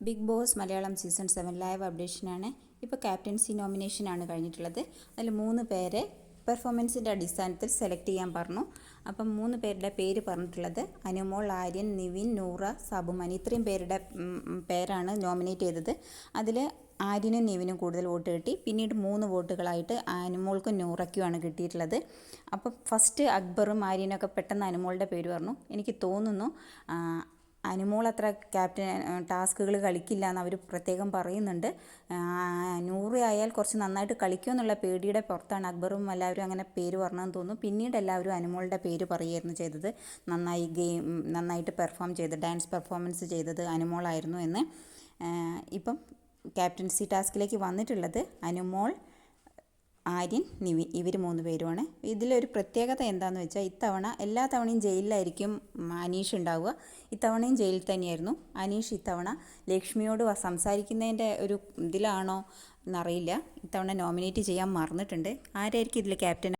Big boss Malayalam season seven live അപ്ഡേഷനാണ്. ഇപ്പോൾ captaincy നോമിനേഷനാണ് കഴിഞ്ഞിട്ടുള്ളത്. അതിൽ മൂന്ന് പേരെ പെർഫോമൻസിന്റെ അടിസ്ഥാനത്തിൽ സെലക്ട് ചെയ്യാൻ പറഞ്ഞു. അപ്പം മൂന്ന് പേരുടെ പേര് പറഞ്ഞിട്ടുള്ളത് അനുമോൾ ആര്യൻ നിവിൻ നൂറ സബുമൻ ഇത്രയും പേരുടെ പേരാണ് നോമിനേറ്റ് ചെയ്തത്. അതിൽ ആര്യനും നിവിനും കൂടുതൽ വോട്ട് കിട്ടി. പിന്നീട് മൂന്ന് വോട്ടുകളായിട്ട് അനുമോൾക്കും നൂറയ്ക്കുമാണ് കിട്ടിയിട്ടുള്ളത്. അപ്പം ഫസ്റ്റ് അക്ബറും ആര്യനൊക്കെ പെട്ടെന്ന് അനുമോളുടെ പേര് പറഞ്ഞു. എനിക്ക് തോന്നുന്നു അനുമോൾ അത്ര ക്യാപ്റ്റൻ ടാസ്കുകൾ കളിക്കില്ല എന്ന് അവർ പ്രത്യേകം പറയുന്നുണ്ട്. നൂറ് ആയാൽ കുറച്ച് നന്നായിട്ട് കളിക്കുമെന്നുള്ള പേടിയുടെ പുറത്താണ് അക്ബറും എല്ലാവരും അങ്ങനെ പേര് പറഞ്ഞതെന്ന് തോന്നുന്നു. പിന്നീട് എല്ലാവരും അനുമോളുടെ പേര് പറയുകയായിരുന്നു ചെയ്തത്. നന്നായി ഗെയിം നന്നായിട്ട് പെർഫോം ചെയ്ത് ഡാൻസ് പെർഫോമൻസ് ചെയ്തത് അനുമോളായിരുന്നു എന്ന്. ഇപ്പം ക്യാപ്റ്റൻസി ടാസ്കിലേക്ക് വന്നിട്ടുള്ളത് അനുമോൾ ആര്യൻ നിവിൻ ഇവർ മൂന്ന് പേരുമാണ് ഇതിലൊരു പ്രത്യേകത എന്താണെന്ന് വെച്ചാൽ ഇത്തവണ എല്ലാ തവണയും ജയിലിലായിരിക്കും അനീഷ് ഉണ്ടാവുക. ഇത്തവണയും ജയിലിൽ തന്നെയായിരുന്നു. അനീഷ് ഇത്തവണ ലക്ഷ്മിയോട് സംസാരിക്കുന്നതിന്റെ ഒരു ഇതിലാണോ എന്നറിയില്ല. ഇത്തവണ നോമിനേറ്റ് ചെയ്യാൻ മറന്നിട്ടുണ്ട്. ആരായിരിക്കും ഇതിൽ ക്യാപ്റ്റൻ?